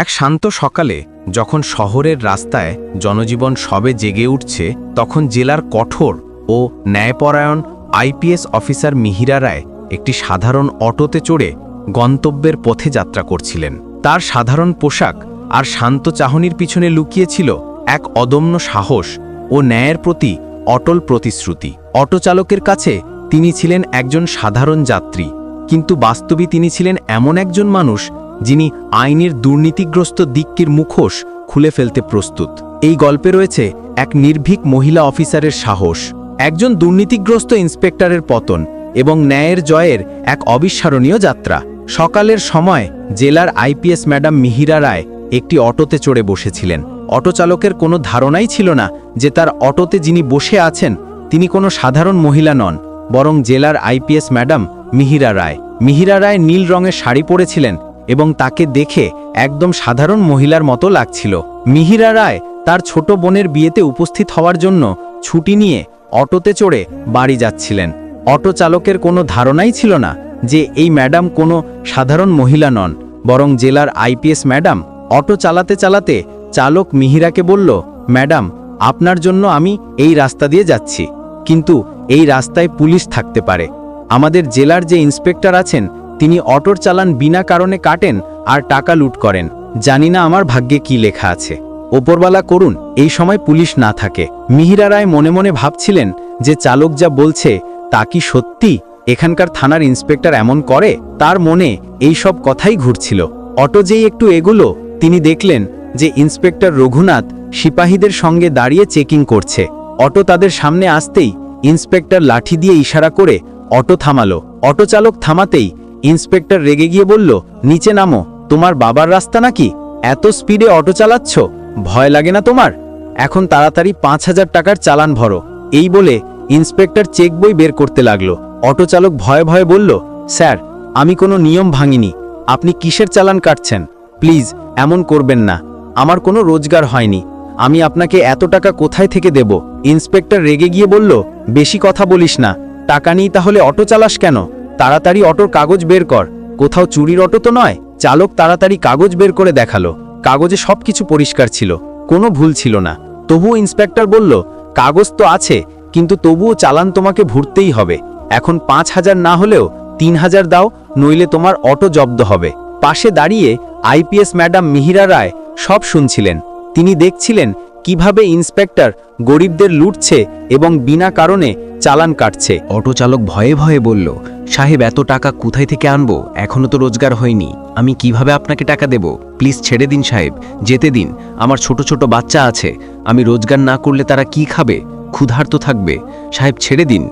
এক শান্ত সকালে যখন শহরের রাস্তায় জনজীবন সবে জেগে উঠছে, তখন জেলার কঠোর ও ন্যায়পরায়ণ আইপিএস অফিসার মিহিরা রায় একটি সাধারণ অটোতে চড়ে গন্তব্যের পথে যাত্রা করছিলেন। তার সাধারণ পোশাক আর শান্ত চাহনির পিছনে লুকিয়েছিল এক অদম্য সাহস ও ন্যায়ের প্রতি অটল প্রতিশ্রুতি। অটো চালকের কাছে তিনি ছিলেন একজন সাধারণ যাত্রী, কিন্তু বাস্তবে তিনি ছিলেন এমন একজন মানুষ যিনি আইনের দুর্নীতিগ্রস্ত দিক্কির মুখোশ খুলে ফেলতে প্রস্তুত। এই গল্পে রয়েছে এক নির্ভীক মহিলা অফিসারের সাহস, একজন দুর্নীতিগ্রস্ত ইন্সপেক্টরের পতন এবং ন্যায়ের জয়ের এক অবিস্মরণীয় যাত্রা। সকালের সময় জেলার আইপিএস ম্যাডাম মিহিরা রায় একটি অটোতে চড়ে বসেছিলেন। অটো চালকের কোনো ধারণাই ছিল না যে তার অটোতে যিনি বসে আছেন, তিনি কোনো সাধারণ মহিলা নন, বরং জেলার আইপিএস ম্যাডাম মিহিরা রায়। মিহিরা রায় নীল রঙের শাড়ি পরেছিলেন এবং তাকে দেখে একদম সাধারণ মহিলার মতো লাগছিল। মিহিরা রায় তার ছোট বোনের বিয়েতে উপস্থিত হওয়ার জন্য ছুটি নিয়ে অটোতে চড়ে বাড়ি যাচ্ছিলেন। অটো চালকের কোনো ধারণাই ছিল না যে এই ম্যাডাম কোনো সাধারণ মহিলা নন, বরং জেলার আইপিএস ম্যাডাম। অটো চালাতে চালাতে চালক মিহিরাকে বলল, ম্যাডাম, আপনার জন্য আমি এই রাস্তা দিয়ে যাচ্ছি। কিন্তু এই রাস্তায় পুলিশ থাকতে পারে। আমাদের জেলার যে ইন্সপেক্টর আছেন তিনি অটোর চালান বিনা কারণে কাটেন আর টাকা লুট করেন। জানি না আমার ভাগ্যে কি লেখা আছে। ওপরওয়ালা করুন এই সময় পুলিশ না থাকে। মিহিরা রায় মনে মনে ভাবছিলেন যে চালক যা বলছে, তা কি সত্যি? এখানকার থানার ইন্সপেক্টর এমন করে? তার মনে এই সব কথাই ঘুরছিল। অটো যেই একটু এগুলো, তিনি দেখলেন যে ইন্সপেক্টর রঘুনাথ সিপাহীদের সঙ্গে দাঁড়িয়ে চেকিং করছে। অটো তাদের সামনে আসতেই ইন্সপেক্টর লাঠি দিয়ে ইশারা করে অটো থামালো। অটো চালক থামাতেই ইন্সপেক্টর রেগে গিয়ে বলল, নিচে নামো, তোমার বাবার রাস্তা নাকি? এত স্পিডে অটো চালাচ্ছ? ভয় লাগে না তোমার? এখন তাড়াতাড়ি পাঁচ হাজার টাকার চালান ভরো। এই বলে ইন্সপেক্টর চেক বই বের করতে লাগল। অটো চালক ভয়ে ভয়ে বলল, স্যার, আমি কোনো নিয়ম ভাঙিনি। আপনি কিসের চালান কাটছেন? প্লিজ, এমন করবেন না। আমার কোনো রোজগার হয়নি। আমি আপনাকে এত টাকা কোথায় থেকে দেব? ইন্সপেক্টর রেগে গিয়ে বলল, বেশি কথা বলিস না। টাকা নিই তাহলে অটো চালাস কেন? তাড়াতাড়ি অটোর কাগজ বের কর। কোথাও চুরির অটো তো নয়, চালক তাড়াতাড়ি কাগজ বের করে দেখাল। কাগজে সবকিছু পরিষ্কার ছিল, কোনো ভুল ছিল না। তবুও ইন্সপেক্টর বলল, কাগজ তো আছে, কিন্তু তবুও চালান তোমাকে ভরতেই হবে। এখন পাঁচ হাজার না হলেও তিন হাজার দাও, নইলে তোমার অটো জব্দ হবে। পাশে দাঁড়িয়ে আইপিএস ম্যাডাম মিহিরা রায় সব শুনছিলেন। তিনি দেখছিলেন কীভাবে ইন্সপেক্টর গরিবদের লুটছে এবং বিনা কারণে চালান কাটছে। অটো চালক ভয়ে ভয়ে বলল সাহেব, এত টাকা কোথায় থেকে আনব? এখনও তো রোজগার হয়নি। আমি কীভাবে আপনাকে টাকা দেব? প্লিজ ছেড়ে দিন সাহেব, যেতে দিন। আমার ছোট ছোট বাচ্চা আছে। আমি রোজগার না করলে তারা কি খাবে? ক্ষুধার্ত থাকবে। সাহেব, ছেড়ে দিন।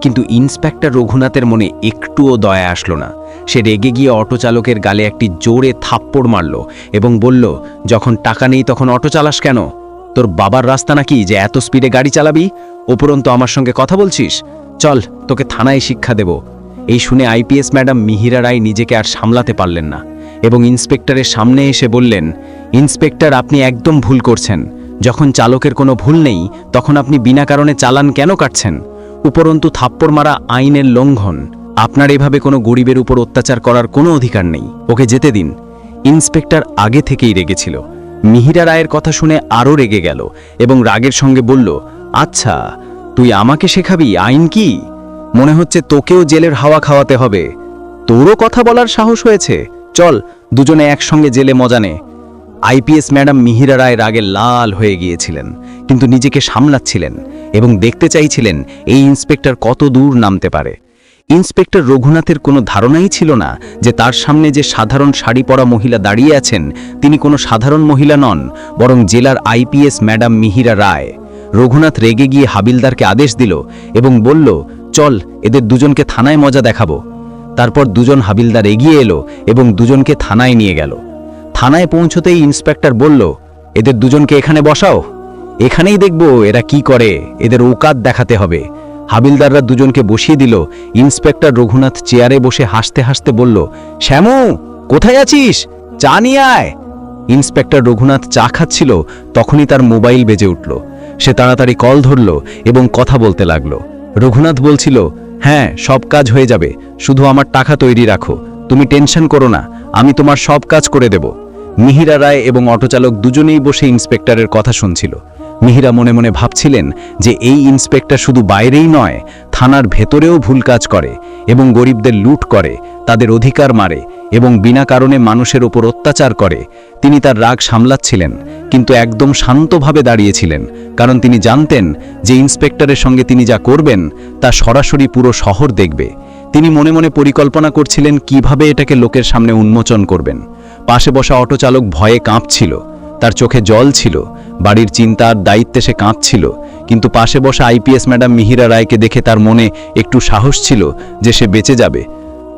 কিন্তু ইন্সপেক্টর রঘুনাথের মনে একটুও দয়া আসলো না। সে রেগে গিয়ে অটো চালকের গালে একটি জোরে থাপ্পড় মারল এবং বলল, যখন টাকা নেই তখন অটো চালাস কেন? তোর বাবার রাস্তা নাকি যে এত স্পিডে গাড়ি চালাবি? উপরন্তু আমার সঙ্গে কথা বলছিস? চল, তোকে থানায় শিক্ষা দেব। এই শুনে আইপিএস ম্যাডাম মিহিরা রায় নিজেকে আর সামলাতে পারলেন না এবং ইন্সপেক্টরের সামনে এসে বললেন, ইন্সপেক্টর, আপনি একদম ভুল করছেন। যখন চালকের কোনো ভুল নেই, তখন আপনি বিনা কারণে চালান কেন কাটছেন? উপরন্তু থাপ্পড় মারা আইনের লঙ্ঘন। আপনার এভাবে কোনো গরিবের উপর অত্যাচার করার কোনো অধিকার নেই। ওকে যেতে দিন। ইন্সপেক্টর আগে থেকেই রেগেছিল। মিহিরা রায়ের কথা শুনে আরও রেগে গেল এবং রাগের সঙ্গে বলল আচ্ছা তুই আমাকে শেখাবি? আইন কি? মনে হচ্ছে তোকেও জেলের হাওয়া খাওয়াতে হবে। তোরও কথা বলার সাহস হয়েছে। চল, দুজনে একসঙ্গে জেলে মজা নে। আইপিএস ম্যাডাম মিহিরা রায় রাগে লাল হয়ে গিয়েছিলেন, কিন্তু নিজেকে সামলাচ্ছিলেন এবং দেখতে চাইছিলেন এই ইন্সপেক্টর কত দূর নামতে পারে। ইন্সপেক্টর রঘুনাথের কোনো ধারণাই ছিল না যে তার সামনে যে সাধারণ শাড়ি পরা মহিলা দাঁড়িয়ে আছেন, তিনি কোনো সাধারণ মহিলা নন, বরং জেলার আইপিএস ম্যাডাম মিহিরা রায়। রঘুনাথ রেগে গিয়ে হাবিলদারকে আদেশ দিল এবং বলল চল, এদের দুজনকে থানায় মজা দেখাবো। তারপর দুজন হাবিলদার এগিয়ে এলো এবং দুজনকে থানায় নিয়ে গেল। থানায় পৌঁছতেই ইন্সপেক্টর বলল, এদের দুজনকে এখানে বসাও। এখানেই দেখব এরা কি করে, এদের ওকাত দেখাতে হবে। হাবিলদাররা দুজনকে বসিয়ে দিল। ইন্সপেক্টর রঘুনাথ চেয়ারে বসে হাসতে হাসতে বলল, শ্যামু, কোথায় আছিস? চা নিয়ে আয়। ইন্সপেক্টর রঘুনাথ চা খাচ্ছিল, তখনই তার মোবাইল বেজে উঠল। সে তাড়াতাড়ি কল ধরল এবং কথা বলতে লাগল। রঘুনাথ বলছিল হ্যাঁ সব কাজ হয়ে যাবে। শুধু আমার টাকা তৈরি রাখো। তুমি টেনশন করো না, আমি তোমার সব কাজ করে দেব। মিহিরা রায় এবং অটোচালক দুজনেই বসে ইন্সপেক্টরের কথা শুনছিল। মিহিরা মনে মনে ভাবছিলেন যে এই ইন্সপেক্টর শুধু বাইরেই নয়, থানার ভেতরেও ভুল কাজ করে এবং গরিবদের লুট করে, তাদের অধিকার মারে এবং বিনা কারণে মানুষের ওপর অত্যাচার করে। তিনি তার রাগ সামলাচ্ছিলেন, কিন্তু একদম শান্তভাবে দাঁড়িয়েছিলেন, কারণ তিনি জানতেন যে ইন্সপেক্টরের সঙ্গে তিনি যা করবেন, তা সরাসরি পুরো শহর দেখবে। তিনি মনে মনে পরিকল্পনা করছিলেন কীভাবে এটাকে লোকের সামনে উন্মোচন করবেন। পাশে বসা অটোচালক ভয়ে কাঁপছিল, তার চোখে জল ছিল বাড়ির চিন্তার দায়িত্বে সে কাঁদছিল, কিন্তু পাশে বসা আইপিএস ম্যাডাম মিহিরা রায়কে দেখে তার মনে একটু সাহস ছিল যে সে বেঁচে যাবে।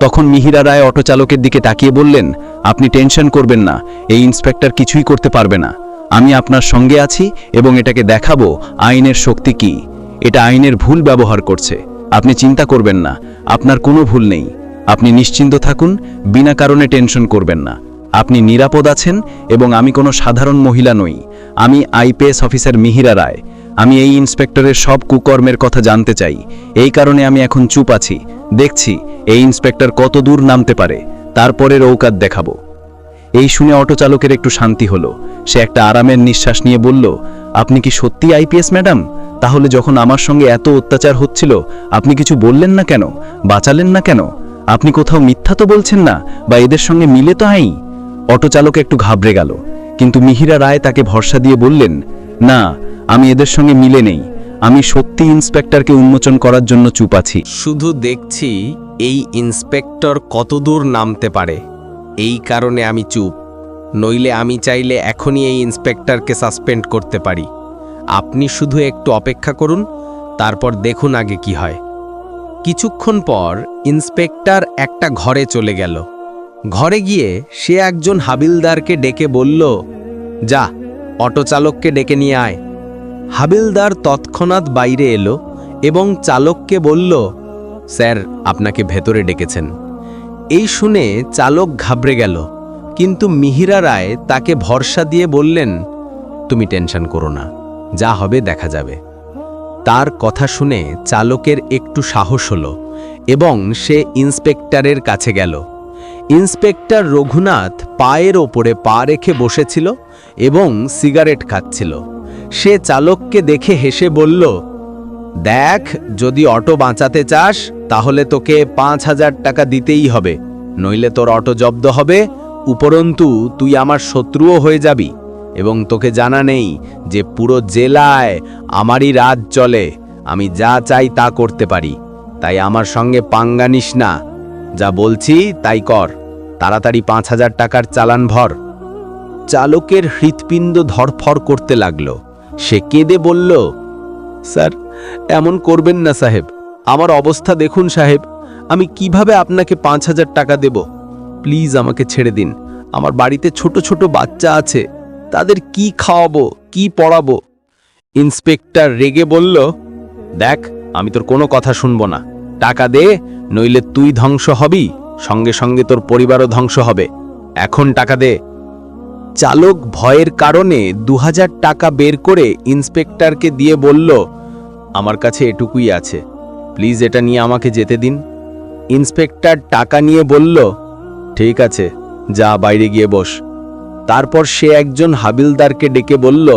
তখন মিহিরা রায় অটোচালকের দিকে তাকিয়ে বললেন, আপনি টেনশন করবেন না, এই ইন্সপেক্টর কিছুই করতে পারবে না। আমি আপনার সঙ্গে আছি এবং এটাকে দেখাবো আইনের শক্তি কি। এটা আইনের ভুল ব্যবহার করছে। আপনি চিন্তা করবেন না, আপনার কোনো ভুল নেই। আপনি নিশ্চিন্ত থাকুন, বিনা কারণে টেনশন করবেন না। আপনি নিরাপদ আছেন এবং আমি কোনো সাধারণ মহিলা নই। আমি আইপিএস অফিসার মিহিরা রায়। আমি এই ইন্সপেক্টরের সব কুকর্মের কথা জানতে চাই। এই কারণে আমি এখন চুপ আছি। দেখছি, এই ইন্সপেক্টর কত দূর নামতে পারে। তারপরে রৌকাত দেখাবো। এই শুনে অটো চালকের একটু শান্তি হলো। সে একটা আরামের নিঃশ্বাস নিয়ে বলল, আপনি কি সত্যি আইপিএস, ম্যাডাম? তাহলে যখন আমার সঙ্গে এত অত্যাচার হচ্ছিল, আপনি কিছু বললেন না কেন? বাঁচালেন না কেন? আপনি কোথাও মিথ্যা তো বলছেন না, বা এদের সঙ্গে মিলে তো আই অটো চালক একটু ঘাবড়ে গেল। কিন্তু মিহিরা রায় তাকে ভরসা দিয়ে বললেন, না, আমি এদের সঙ্গে মিলে নেই। আমি সত্যি ইন্সপেক্টরকে উন্মোচন করার জন্য চুপ আছি। শুধু দেখছি এই ইন্সপেক্টর কতদূর নামতে পারে। এই কারণে আমি চুপ। নইলে আমি চাইলে এখনই এই ইন্সপেক্টরকে সাসপেন্ড করতে পারি। আপনি শুধু একটু অপেক্ষা করুন, তারপর দেখুন আগে কি হয়। কিছুক্ষণ পর ইন্সপেক্টর একটা ঘরে চলে গেল। ঘরে গিয়ে সে একজন হাবিলদারকে ডেকে বলল, যা, অটো চালককে ডেকে নিয়ে আয়। হাবিলদার তৎক্ষণাৎ বাইরে এলো এবং চালককে বলল, স্যার, আপনাকে ভেতরে ডেকেছেন। এই শুনে চালক ঘাবড়ে গেল, কিন্তু মিহিরা রায় তাকে ভরসা দিয়ে বললেন, তুমি টেনশন করো না, যা হবে দেখা যাবে। তার কথা শুনে চালকের একটু সাহস হলো এবং সে ইন্সপেক্টরের কাছে গেল। ইন্সপেক্টর রঘুনাথ পায়ের ওপরে পা রেখে বসেছিল এবং সিগারেট খাচ্ছিল। সে চালককে দেখে হেসে বলল, দেখ, যদি অটো বাঁচাতে চাস, তাহলে তোকে পাঁচ হাজার টাকা দিতেই হবে। নইলে তোর অটো জব্দ হবে। উপরন্তু, তুই আমার শত্রুও হয়ে যাবি এবং তোকে জানা নেই যে পুরো জেলায় আমারই রাজ চলে। আমি যা চাই তা করতে পারি। তাই আমার সঙ্গে পাঙ্গা নিস না। যা বলছি তাই কর। তাড়াতাড়ি পাঁচ হাজার টাকার চালান ভর। চালকের হৃৎপিণ্ড ধরফর করতে লাগল। সে কেঁদে বলল, স্যার, এমন করবেন না সাহেব। আমার অবস্থা দেখুন সাহেব। আমি কীভাবে আপনাকে পাঁচ হাজার টাকা দেব? প্লিজ আমাকে ছেড়ে দিন। আমার বাড়িতে ছোট ছোট বাচ্চা আছে। তাদের কি খাওয়াবো, কি পড়াবো? ইন্সপেক্টর রেগে বলল, দেখ, আমি তোর কোনো কথা শুনব না। টাকা দে, নইলে তুই ধ্বংস হবি। সঙ্গে সঙ্গে তোর পরিবারও ধ্বংস হবে। এখন টাকা দে। চালক ভয়ের কারণে দু হাজার টাকা বের করে ইন্সপেক্টরকে দিয়ে বলল, আমার কাছে এটুকুই আছে। প্লিজ এটা নিয়ে আমাকে যেতে দিন। ইন্সপেক্টর টাকা নিয়ে বলল, ঠিক আছে, যা বাইরে গিয়ে বস। তারপর সে একজন হাবিলদারকে ডেকে বলল,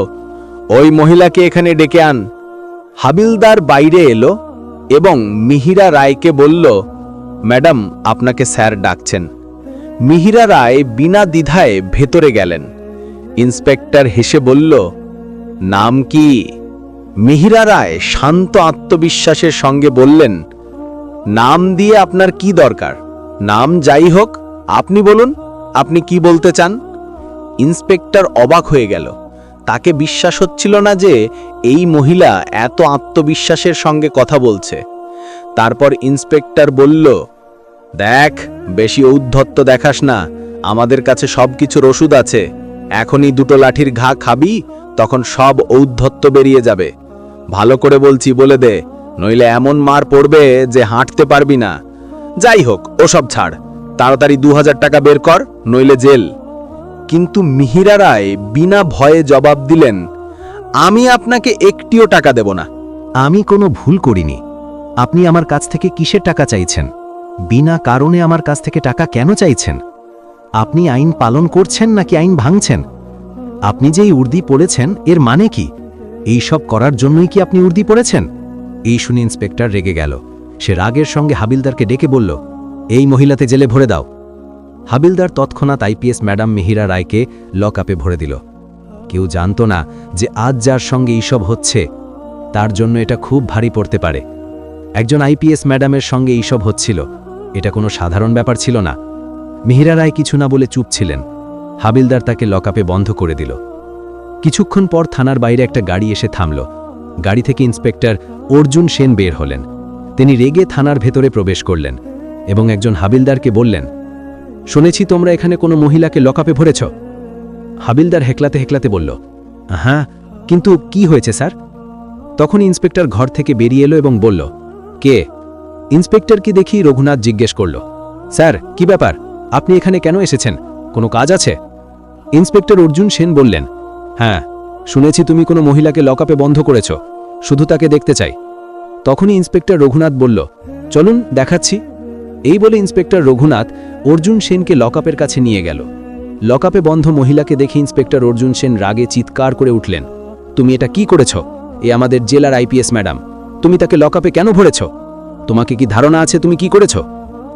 ওই মহিলাকে এখানে ডেকে আন। হাবিলদার বাইরে এলো এবং মিহিরা রায়কে বলল ম্যাডাম, আপনাকে স্যার ডাকছেন। মিহিরা রায় বিনা দ্বিধায় ভেতরে গেলেন। ইন্সপেক্টর হেসে বলল, নাম কি? মিহিরা রায় শান্ত আত্মবিশ্বাসের সঙ্গে বললেন, নাম দিয়ে আপনার কি দরকার? নাম যাই হোক, আপনি বলুন, আপনি কি বলতে চান? ইন্সপেক্টর অবাক হয়ে গেল। তাকে বিশ্বাস হচ্ছিল না যে এই মহিলা এত আত্মবিশ্বাসের সঙ্গে কথা বলছে। তারপর ইন্সপেক্টর বলল, দেখ, বেশি ঔদ্ধত্য দেখাস না, আমাদের কাছে সব কিছুর ওষুধ আছে। এখনই দুটো লাঠির ঘা খাবি, তখন সব ঔদ্ধত্য বেরিয়ে যাবে। ভালো করে বলছি, বলে দে, নইলে এমন মার পড়বে যে হাঁটতে পারবি না। যাই হোক, ওসব ছাড়। তাড়াতাড়ি দু হাজার টাকা বের কর, নইলে জেল। কিন্তু মিহিরা রায় বিনা ভয়ে জবাব দিলেন, আমি আপনাকে একটিও টাকা দেব না। আমি কোনো ভুল করিনি। আপনি আমার কাছ থেকে কিসের টাকা চাইছেন? বিনা কারণে আমার কাছ থেকে টাকা কেন চাইছেন? আপনি আইন পালন করছেন নাকি আইন ভাঙছেন? আপনি যে এই উর্দি পড়েছেন, এর মানে কি? এই সব করার জন্যই কি আপনি উর্দি পড়েছেন? এই শুনে ইন্সপেক্টর রেগে গেল। সে রাগের সঙ্গে হাবিলদারকে ডেকে বলল, এই মহিলাতে জেলে ভরে দাও। হাবিলদার তৎক্ষণাৎ আইপিএস ম্যাডাম মিহিরা রায়কে লক আপে ভরে দিল। কেউ জানতো না যে আজ যার সঙ্গে এইসব হচ্ছে, তার জন্য এটা খুব ভারী পড়তে পারে। একজন আইপিএস ম্যাডামের সঙ্গে এইসব হচ্ছিল। এটা কোনো সাধারণ ব্যাপার ছিল না। মিহিরা রায় কিছু না বলে চুপ ছিলেন। হাবিলদার তাকে লকআপে বন্ধ করে দিল। কিছুক্ষণ পর থানার বাইরে একটা গাড়ি এসে থামল। গাড়ি থেকে ইন্সপেক্টর অর্জুন সেন বের হলেন। তিনি রেগে থানার ভেতরে প্রবেশ করলেন এবং একজন হাবিলদারকে বললেন, শুনেছি তোমরা এখানে কোনো মহিলাকে লকআপে ভরেছ? হাবিলদার হেকলাতে হেকলাতে বলল হ্যাঁ কিন্তু কি হয়েছে স্যার? তখন ইন্সপেক্টর ঘর থেকে বেরিয়ে এলো এবং বলল কে? ইন্সপেক্টরকে দেখি রঘুনাথ জিজ্ঞেস করল। স্যার, কি ব্যাপার? আপনি এখানে কেন এসেছেন? কোনো কাজ আছে? ইন্সপেক্টর অর্জুন সেন বললেন হ্যাঁ শুনেছি তুমি কোনো মহিলাকে লকআপে বন্ধ করেছ, শুধু তাকে দেখতে চাই। তখনই ইন্সপেক্টর রঘুনাথ বলল, চলুন, দেখাচ্ছি। এই বলে ইন্সপেক্টর রঘুনাথ অর্জুন সেনকে লকআপের কাছে নিয়ে গেল। লকআপে বন্ধ মহিলাকে দেখে ইন্সপেক্টর অর্জুন সেন রাগে চিৎকার করে উঠলেন, তুমি এটা কি করেছ? এ আমাদের জেলার আইপিএস, ম্যাডাম। তুমি তাকে লকআপে কেন ভরেছ? তোমাকে কি ধারণা আছে তুমি কি করেছ?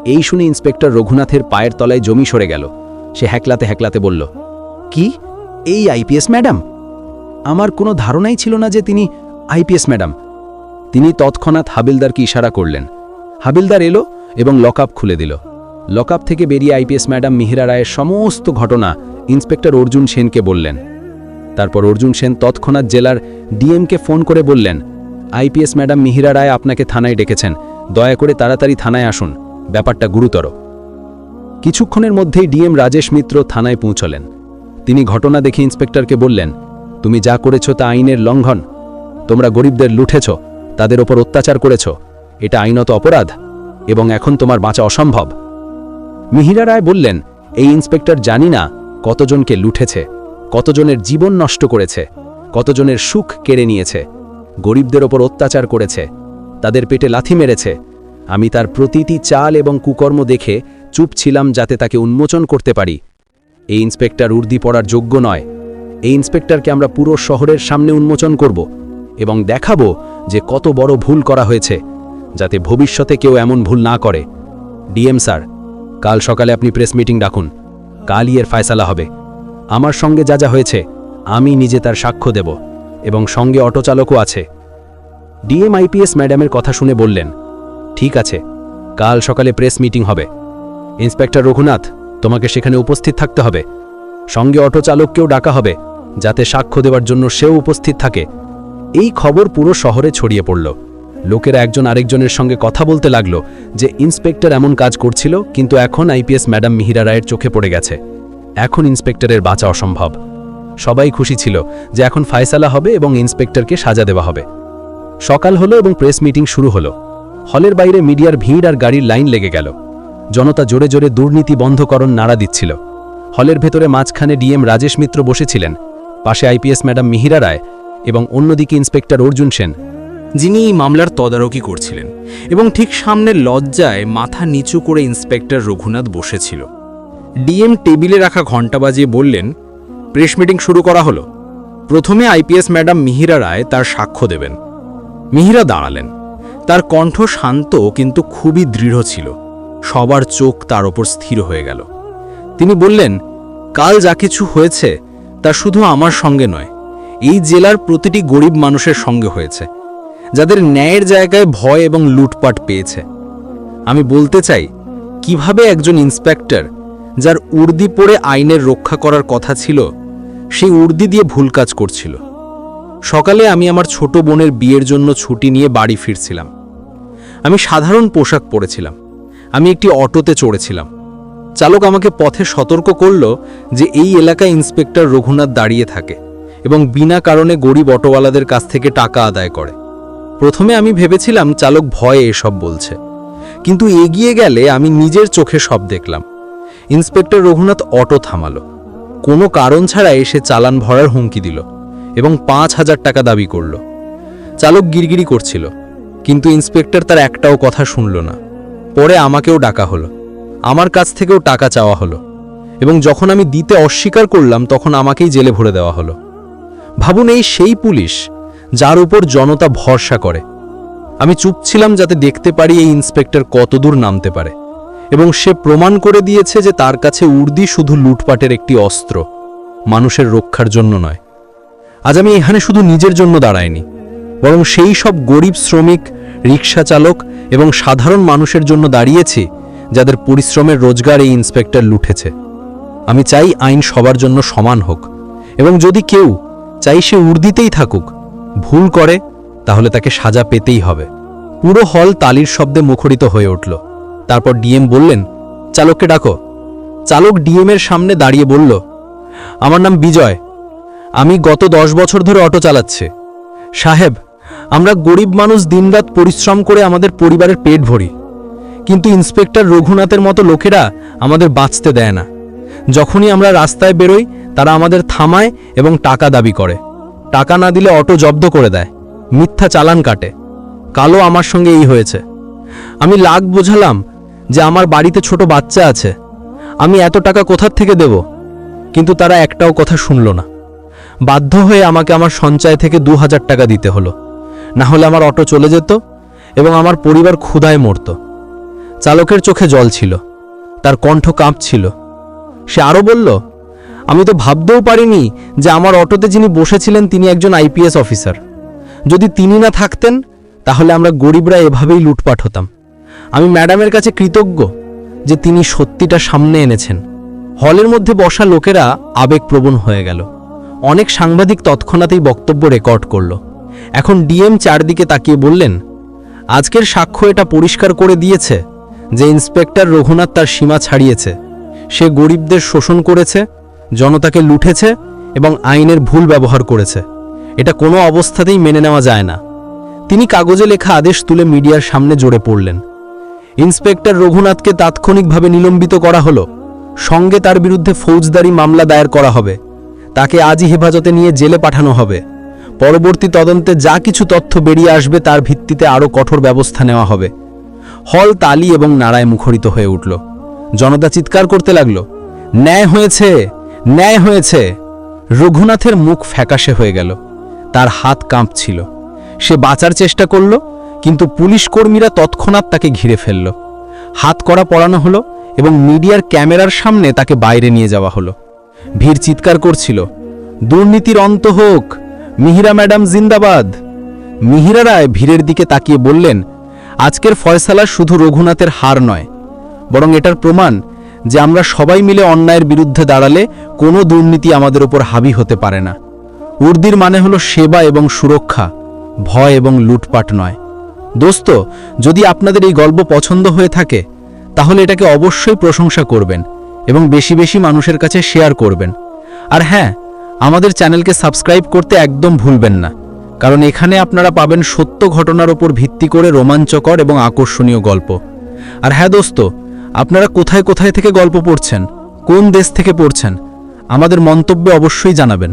এই শুনে ইন্সপেক্টর রঘুনাথের পায়ের তলায় জমি সরে গেল। সে হ্যাকলাতে হ্যাকলাতে বলল, কি? এই আইপিএস ম্যাডাম? আমার কোনো ধারণাই ছিল না যে তিনি আইপিএস ম্যাডাম। তিনি তৎক্ষণাৎ হাবিলদারকে ইশারা করলেন। হাবিলদার এলো এবং লকআপ খুলে দিল। লকআপ থেকে বেরিয়ে আইপিএস ম্যাডাম মিহিরা রায়ের সমস্ত ঘটনা ইন্সপেক্টর অর্জুন সেনকে বললেন। তারপর অর্জুন সেন তৎক্ষণাৎ জেলার ডিএমকে ফোন করে বললেন আইপিএস ম্যাডাম মিহিরা রায় আপনাকে থানায় ডেকেছেন। দয়া করে তাড়াতাড়ি থানায় আসুন। ব্যাপারটা গুরুতর। কিছুক্ষণের মধ্যেই ডিএম রাজেশ মিত্র থানায় পৌঁছলেন। তিনি ঘটনা দেখে ইন্সপেক্টরকে বললেন, তুমি যা করেছ তা আইনের লঙ্ঘন। তোমরা গরিবদের লুঠেছ, তাদের ওপর অত্যাচার করেছ। এটা আইনত অপরাধ, এবং এখন তোমার বাঁচা অসম্ভব। মিহিরা রায় বললেন, এই ইন্সপেক্টর জানি না কতজনকে লুঠেছে, কতজনের জীবন নষ্ট করেছে, কতজনের সুখ কেড়ে নিয়েছে। গরিবদের ওপর অত্যাচার করেছে। তাদের পেটে লাথি মেরেছে। আমি তার প্রতিটি চাল এবং কুকর্ম দেখে চুপ ছিলাম যাতে তাকে উন্মোচন করতে পারি। এই ইন্সপেক্টর উর্দি পড়ার যোগ্য নয়। এই ইন্সপেক্টরকে আমরা পুরো শহরের সামনে উন্মোচন করব এবং দেখাবো যে কত বড় ভুল করা হয়েছে, যাতে ভবিষ্যতে কেউ এমন ভুল না করে। ডিএম স্যার, কাল সকালে আপনি প্রেস মিটিং ডাকুন। কালই এর ফায়সালা হবে। আমার সঙ্গে যা যা হয়েছে, আমি নিজে তার সাক্ষ্য দেব। এবং সঙ্গে অটোচালকও আছে। ডিএম আইপিএস ম্যাডামের কথা শুনে বললেন, ঠিক আছে, কাল সকালে প্রেস মিটিং হবে। ইন্সপেক্টর রঘুনাথ, তোমাকে সেখানে উপস্থিত থাকতে হবে। সঙ্গে অটো চালককেও ডাকা হবে, যাতে সাক্ষ্য দেওয়ার জন্য সেও উপস্থিত থাকে। এই খবর পুরো শহরে ছড়িয়ে পড়ল। লোকেরা একজন আরেকজনের সঙ্গে কথা বলতে লাগল যে ইন্সপেক্টর এমন কাজ করছিল, কিন্তু এখন আইপিএস ম্যাডাম মিহিরা রায়ের চোখে পড়ে গেছে। এখন ইন্সপেক্টরের বাঁচা অসম্ভব। সবাই খুশি ছিল যে এখন ফায়সালা হবে এবং ইন্সপেক্টরকে সাজা দেওয়া হবে। সকাল হলো এবং প্রেস মিটিং শুরু হলো। হলের বাইরে মিডিয়ার ভিড় আর গাড়ির লাইন লেগে গেল। জনতা জোরে জোরে দুর্নীতি বন্ধকরণ নাড়া দিচ্ছিল। হলের ভেতরে মাঝখানে ডিএম রাজেশ মিত্র বসেছিলেন, পাশে আইপিএস ম্যাডাম মিহিরা রায় এবং অন্যদিকে ইন্সপেক্টর অর্জুন সেন। যিনি এই মামলার তদারকি করছিলেন এবং ঠিক সামনের লজ্জায় মাথা নিচু করে ইন্সপেক্টর রঘুনাথ বসেছিল। ডিএম টেবিলে রাখা ঘণ্টা বাজিয়ে বললেন প্রেস মিটিং শুরু করা হলো। প্রথমে আইপিএস ম্যাডাম মিহিরা রায় তার সাক্ষ্য দেবেন। মিহিরা দাঁড়ালেন। তার কণ্ঠ শান্ত কিন্তু খুবই দৃঢ় ছিল। সবার চোখ তার ওপর স্থির হয়ে গেল। তিনি বললেন, কাল যা কিছু হয়েছে, তা শুধু আমার সঙ্গে নয়, এই জেলার প্রতিটি গরিব মানুষের সঙ্গে হয়েছে, যাদের ন্যায়ের জায়গায় ভয় এবং লুটপাট পেয়েছে। আমি বলতে চাই, কীভাবে একজন ইন্সপেক্টর, যার উর্দি পড়ে আইনের রক্ষা করার কথা ছিল সেই উর্দি দিয়ে ভুল কাজ করছিল। সকালে আমি আমার ছোট বোনের বিয়ের জন্য ছুটি নিয়ে বাড়ি ফিরছিলাম। আমি সাধারণ পোশাক পরেছিলাম। আমি একটি অটোতে চড়েছিলাম। চালক আমাকে পথে সতর্ক করল যে এই এলাকায় ইন্সপেক্টর রঘুনাথ দাঁড়িয়ে থাকে এবং বিনা কারণে গরিব অটোওয়ালাদের কাছ থেকে টাকা আদায় করে। প্রথমে আমি ভেবেছিলাম চালক ভয়ে এসব বলছে। কিন্তু এগিয়ে গেলে আমি নিজের চোখে সব দেখলাম। ইন্সপেক্টর রঘুনাথ অটো থামালো। কোনো কারণ ছাড়া এসে চালান ভরার হুমকি দিল এবং পাঁচ হাজার টাকা দাবি করল। চালক গিরগিরি করছিল, কিন্তু ইন্সপেক্টর তার একটাও কথা শুনল না। পরে আমাকেও ডাকা হলো। আমার কাছ থেকেও টাকা চাওয়া হলো এবং যখন আমি দিতে অস্বীকার করলাম, তখন আমাকেই জেলে ভরে দেওয়া হলো। ভাবুন, এই সেই পুলিশ যার উপর জনতা ভরসা করে। আমি চুপ ছিলাম যাতে দেখতে পারি এই ইন্সপেক্টর কতদূর নামতে পারে। এবং সে প্রমাণ করে দিয়েছে যে তার কাছে উর্দি শুধু লুটপাটের একটি অস্ত্র, মানুষের রক্ষার জন্য নয়। আজ আমি এখানে শুধু নিজের জন্য দাঁড়াইনি, বরং সেই সব গরিব শ্রমিক, রিক্সা চালক এবং সাধারণ মানুষের জন্য দাঁড়িয়েছি, যাদের পরিশ্রমের রোজগার এই ইন্সপেক্টর লুঠেছে আমি চাই আইন সবার জন্য সমান হোক, এবং যদি কেউ চাই সে উর্দিতেই থাকুক, ভুল করে, তাহলে তাকে সাজা পেতেই হবে। পুরো হল তালির শব্দে মুখরিত হয়ে উঠল। তারপর ডিএম বললেন, চালককে ডাকো। চালক ডিএমের সামনে দাঁড়িয়ে বলল, আমার নাম বিজয়। আমি গত দশ বছর ধরে অটো চালাচ্ছি। সাহেব, আমরা গরিব মানুষ দিনরাত পরিশ্রম করে আমাদের পরিবারের পেট ভরি। কিন্তু ইন্সপেক্টর রঘুনাথের মতো লোকেরা আমাদের বাঁচতে দেয় না। যখনই আমরা রাস্তায় বেরোই, তারা আমাদের থামায় এবং টাকা দাবি করে। টাকা না দিলে অটো জব্দ করে দেয়। মিথ্যা চালান কাটে। কালো আমার সঙ্গে এই হয়েছে। আমি লাগ বোঝালাম যে আমার বাড়িতে ছোট বাচ্চা আছে, আমি এত টাকা কোথার থেকে দেব? কিন্তু তারা একটাও কথা শুনল না। বাধ্য হয়ে আমাকে আমার সঞ্চয় থেকে দু হাজার টাকা দিতে হলো। না হলে আমার অটো চলে যেত এবং আমার পরিবার ক্ষুধায় মরত। চালকের চোখে জল ছিল, তার কণ্ঠ কাঁপছিল। সে আরও বলল, আমি তো ভাবতেও পারিনি যে আমার অটোতে যিনি বসেছিলেন তিনি একজন আইপিএস অফিসার। যদি তিনি না থাকতেন, তাহলে আমরা গরিবরা এভাবেই লুটপাট হতাম। আমি ম্যাডামের কাছে কৃতজ্ঞ যে তিনি সত্যিটা সামনে এনেছেন। হলের মধ্যে বসা লোকেরা আবেগপ্রবণ হয়ে গেল। অনেক সাংবাদিক তৎক্ষণাতেই বক্তব্য রেকর্ড করল। এখন ডিএম চারদিকে তাকিয়ে বললেন, আজকের সাক্ষ্য এটা পরিষ্কার করে দিয়েছে যে ইন্সপেক্টর রঘুনাথ তার সীমা ছাড়িয়েছে। সে গরিবদের শোষণ করেছে, জনতাকে লুঠেছে এবং আইনের ভুল ব্যবহার করেছে। এটা কোনো অবস্থাতেই মেনে নেওয়া যায় না। তিনি কাগজে লেখা আদেশ তুলে মিডিয়ার সামনে জোরে পড়লেন। ইন্সপেক্টর রঘুনাথকে তাৎক্ষণিকভাবে নিলম্বিত করা হলো। সঙ্গে তার বিরুদ্ধে ফৌজদারি মামলা দায়ের করা হবে। তাকে আজই হেফাজতে নিয়ে জেলে পাঠানো হবে। পরবর্তী তদন্তে যা কিছু তথ্য বেরিয়ে আসবে তার ভিত্তিতে আরও কঠোর ব্যবস্থা নেওয়া হবে। হল তালি এবং নাড়ায় মুখরিত হয়ে উঠল। জনতা চিৎকার করতে লাগল। ন্যায় হয়েছে! ন্যায় হয়েছে! রঘুনাথের মুখ ফ্যাকাশে হয়ে গেল। তার হাত কাঁপছিল। সে বাঁচার চেষ্টা করল। কিন্তু পুলিশ কর্মীরা তৎক্ষণাৎ তাকে ঘিরে ফেলল। হাত করা পড়ানো হলো এবং মিডিয়ার ক্যামেরার সামনে তাকে বাইরে নিয়ে যাওয়া হলো। ভিড় চিৎকার করছিল। দুর্নীতির অন্ত হোক, মিহিরা ম্যাডাম জিন্দাবাদ। মিহিরা রায় ভিড়ের দিকে তাকিয়ে বললেন, আজকের ফয়সালা শুধু রঘুনাথের হার নয়, বরং এটার প্রমাণ যে আমরা সবাই মিলে অন্যায়ের বিরুদ্ধে দাঁড়ালে কোনো দুর্নীতি আমাদের ওপর হাবি হতে পারে না। উর্দির মানে হলো সেবা এবং সুরক্ষা, ভয় এবং লুটপাট নয়। দোস্ত, যদি আপনাদের এই গল্প পছন্দ হয়ে থাকে, তাহলে এটাকে অবশ্যই প্রশংসা করবেন এবং বেশি বেশি মানুষের কাছে শেয়ার করবেন। আর হ্যাঁ আমাদের চ্যানেলকে সাবস্ক্রাইব করতে একদম ভুলবেন না, কারণ এখানে আপনারা পাবেন সত্য ঘটনার ওপর ভিত্তি করে রোমাঞ্চকর এবং আকর্ষণীয় গল্প। আর হ্যাঁ দোস্ত, আপনারা কোথায় কোথায় থেকে গল্প পড়ছেন? কোন দেশ থেকে পড়ছেন? আমাদের মন্তব্যে অবশ্যই জানাবেন।